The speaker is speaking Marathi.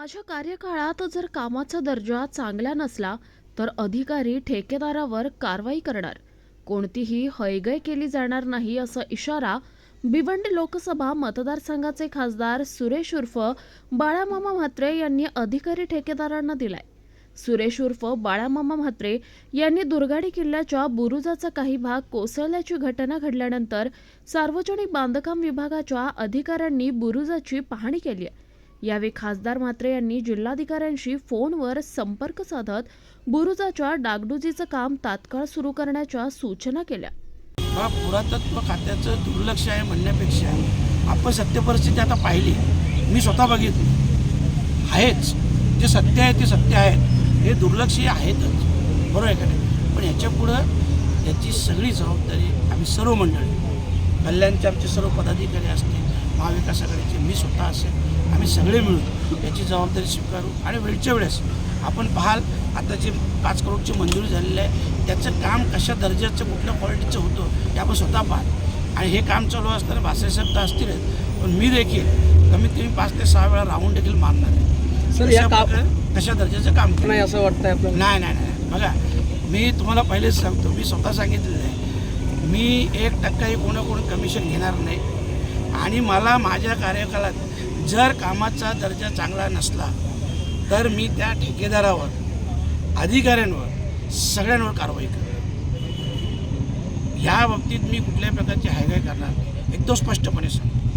माझ्या कार्यकाळात जर कामाचा दर्जा चांगला नसला तर अधिकारी ठेकेदारावर कारवाई करणार. कोणतीही हयगय केली जाणार नाही असा इशारा भिवंडी लोकसभा मतदारसंघाचे खासदार सुरेश उर्फ बाळामामा म्हात्रे यांनी अधिकारी ठेकेदारांना दिलाय. सुरेश उर्फ बाळामामा म्हात्रे यांनी दुर्गाडी किल्ल्याच्या बुरुजाचा काही भाग कोसळल्याची घटना घडल्यानंतर सार्वजनिक बांधकाम विभागाच्या अधिकाऱ्यांनी बुरुजाची पाहणी केली आहे. यावेळी खासदार म्हात्रे यांनी जिल्हाधिकाऱ्यांशी फोनवर संपर्क साधत बुरुजाच्या डागडुजीचं काम तात्काळ सुरू करण्याच्या सूचना केल्या. हा पुरातत्व खात्याचं दुर्लक्ष आहे म्हणण्यापेक्षा आपण सत्य परिस्थिती आता पाहिली. मी स्वतः बघितली. आहेच. जे सत्य आहे ते सत्य आहेत हे दुर्लक्ष आहेतच. बरोबर आहे का नाही? पण ह्याच्या पुढं याची सगळी जबाबदारी आम्ही सर्व मंडळी कल्याणचे आमचे सर्व पदाधिकारी असतील महाविकास आघाडीचे मी स्वतः असेल आम्ही सगळे मिळून याची जबाबदारी स्वीकारू आणि वेळच्या वेळेस आपण पाहाल आता जे पाच करोडची मंजुरी झालेली आहे त्याचं काम कशा दर्जाचं कुठल्या क्वालिटीचं होतं हे आपण स्वतः पाहाल. आणि हे काम चालू असताना भाषासाहेब तर असतीलच पण मी देखील कमीत कमी पाच ते सहा वेळा राहून देखील मारणार आहे. सर, या कशा दर्जाचं काम नाही असं वाटतंय आपल्याला. नाही नाही नाही बघा मी तुम्हाला पहिलेच सांगतो मी स्वतः सांगितलेलं आहे. मी एक टक्काही कोणाकडून कमिशन घेणार नाही. आणि मला माझ्या कार्यकालात जर कामाचा दर्जा चांगला नसला तर मी त्या ठेकेदारावर अधिकाऱ्यांवर सगळ्यांवर कारवाई करेन ह्या बाबतीत मी कुठल्याही प्रकारची हायगाय करणार एकदम स्पष्टपणे सांगतो.